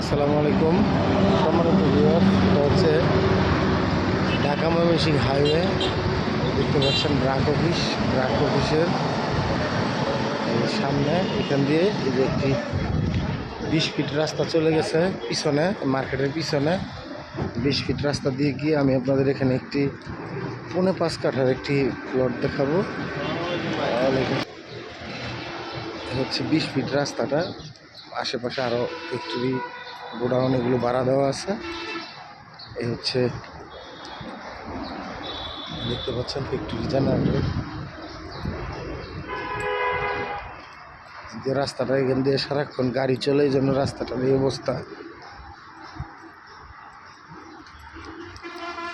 আসসালামু আলাইকুম। সম্মানিত ভিউয়ার এটা হচ্ছে ঢাকা ময়মনসিং হাইওয়ে। দেখতে পাচ্ছেন ব্রাক অফিস। ব্রাক অফিসের সামনে এখান দিয়ে এই যে একটি বিশ ফিট রাস্তা চলে গেছে পিছনে, মার্কেটের পিছনে। বিশ ফিট রাস্তা দিয়ে গিয়ে আমি আপনাদের এখানে একটি পৌনে পাঁচ কাঠার একটি প্লট দেখাবো। হচ্ছে বিশ ফিট রাস্তাটা। আশেপাশে আরও ফ্যাক্টরি গোডাউন এগুলো ভাড়া দেওয়া আছে। এই হচ্ছে দেখতে পাচ্ছেন ফ্যাক্টরি জেনারেটর যে রাস্তাটা এখান দিয়ে সারাক্ষণ গাড়ি চলে, এই জন্য রাস্তাটার এই অবস্থা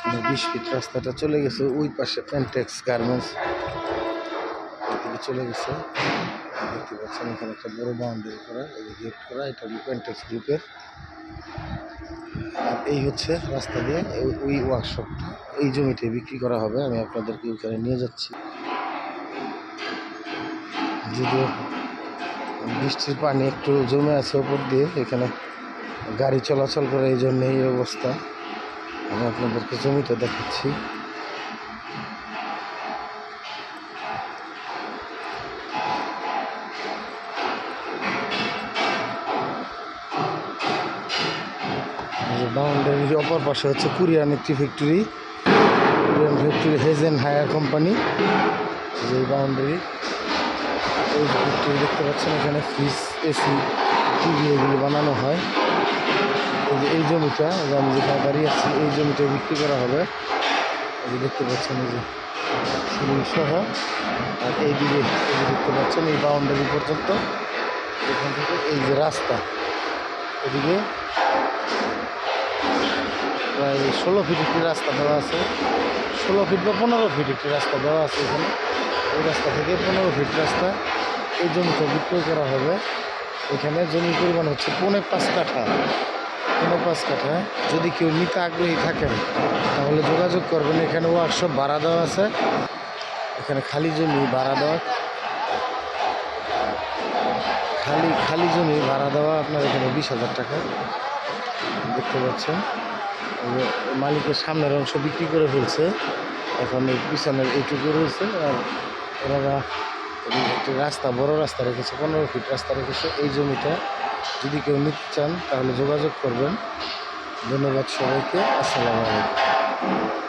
মানে বিশ ফিট রাস্তাটা চলে গেছে, ওই পাশে প্যান্টেক্স গার্মেন্টস এদিকে চলে গেছে। দেখতে পাচ্ছেন এখানে একটা বড় বাউন্ডারি করা গেট করা, এটা প্যান্টেক্স গ্রুপের আর এই হচ্ছে রাস্তা দিয়ে ওই- ওয়ার্কশপটা এই জমিতে বিক্রি করা হবে, আমি আপনাদেরকে ওইখানে নিয়ে যাচ্ছি। যদিও বৃষ্টির পানি একটু জমে আছে ওপর দিয়ে, এখানে গাড়ি চলাচল করে এই জন্য এই অবস্থা। আমি আপনাদেরকে জমিটা দেখাচ্ছি। বাউন্ডারির অপর পাশে হচ্ছে কোরিয়ান একটি ফ্যাক্টরি। কোরিয়ান ফ্যাক্টরি হেজেন হায়ার কোম্পানি যে বাউন্ডারি। এই ফ্যাক্টরি দেখতে পাচ্ছেন এখানে ফ্রিজ এসি টিভি এগুলো বানানো হয়। এই যে এই জমিটা যে আমি যেখানে দাঁড়িয়ে আছি, এই জমিটা বিক্রি করা হবে। এই যে দেখতে পাচ্ছেন এই যে সিলিং সহ। আর এই দিকে এই যে দেখতে পাচ্ছেন এই বাউন্ডারি পর্যন্ত। এখান থেকে এই যে রাস্তা, এদিকে প্রায় ষোলো ফিট একটি রাস্তা দেওয়া আছে। ষোলো ফিট বা পনেরো ফিট একটি রাস্তা দেওয়া আছে এখানে। ওই রাস্তা থেকে পনেরো ফিট রাস্তা এই জমিটা বিক্রয় করা হবে। এখানে জমির পরিমাণ হচ্ছে পৌনে পাঁচ কাঠা। পৌনে পাঁচ কাঠা। যদি কেউ নিতে আগ্রহী থাকেন, তাহলে যোগাযোগ করবেন। এখানে ওয়ার্কশপ ভাড়া দেওয়া আছে। এখানে খালি জমি ভাড়া দেওয়া। খালি খালি জমি ভাড়া দেওয়া আপনার এখানে বিশ হাজার টাকা। দেখতে পাচ্ছেন। মালিকের সামনের অংশ বিক্রি করে ফেলছে। এখন এই পিছনের এইটুকু রয়েছে আর ওনারা একটি রাস্তা, বড় রাস্তা রেখেছে, পনেরো ফিট রাস্তা রেখেছে। এই জমিটা যদি কেউ নিতে চান তাহলে যোগাযোগ করবেন। ধন্যবাদ সবাইকে। আসসালামু আলাইকুম।